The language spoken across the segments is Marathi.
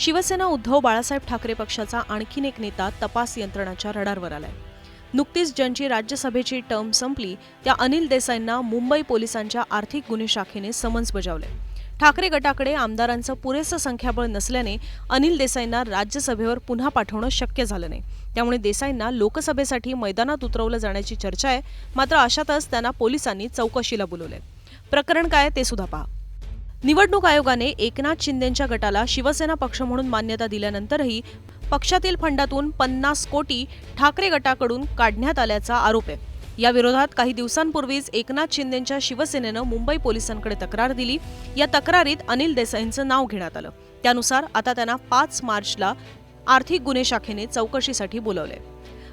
शिवसेना उद्धव बाळासाहेब ठाकरे पक्षाचा आणखीन एक नेता तपास यंत्रणाच्या रडारवर आलाय. नुकतीच ज्यांची राज्यसभेची टर्म संपली त्या अनिल देसाईंना मुंबई पोलिसांच्या आर्थिक गुन्हे शाखेने समन्स बजावले ठाकरे गटाकडे आमदारांचं पुरेसं संख्याबळ नसल्याने अनिल देसाईंना राज्यसभेवर पुन्हा पाठवणं शक्य झालं नाही. त्यामुळे देसाईंना लोकसभेसाठी मैदानात उतरवलं जाण्याची चर्चा आहे मात्र अशातच त्यांना पोलिसांनी चौकशीला बोलवले प्रकरण काय ते सुद्धा पहा. निवडणूक आयोगाने एकनाथ शिंदेंच्या गटाला शिवसेना पक्ष म्हणून मान्यता दिल्यानंतरही पक्षातील फंडातून पन्नास कोटी ठाकरे गटाकडून काढण्यात आल्याचा आरोप आहे. या विरोधात काही दिवसांपूर्वीच एकनाथ शिंदेंच्या शिवसेनेनं मुंबई पोलिसांकडे तक्रार दिली. या तक्रारीत अनिल देसाईंचं नाव घेण्यात आलं. त्यानुसार आता त्यांना पाच मार्चला आर्थिक गुन्हे शाखेने चौकशीसाठी बोलवले.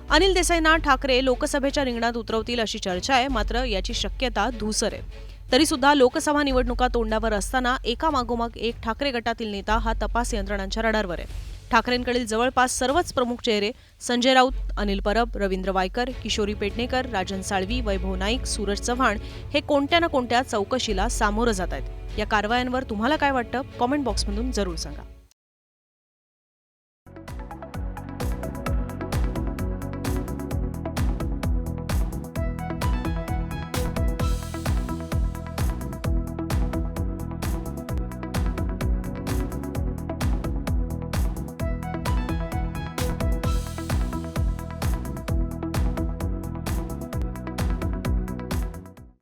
अनिल देसाईंना ठाकरे लोकसभेच्या रिंगणात उतरवतील अशी चर्चा आहे मात्र याची शक्यता धूसर आहे. तरीसुद्धा लोकसभा निवडणुका तोंडावर असताना एका मागोमाग एक ठाकरे गटातील नेता हा तपास यंत्रणांच्या रडारवर आहे. ठाकरेंकडील जवळपास सर्वच प्रमुख चेहरे संजय राऊत अनिल परब रवींद्र वायकर किशोरी पेडणेकर राजन साळवी वैभव नाईक सूरज चव्हाण हे कोणत्या ना कोणत्या चौकशीला सामोरं जात आहेत. या कारवायांवर तुम्हाला काय वाटतं? कॉमेंट बॉक्समधून जरूर सांगा.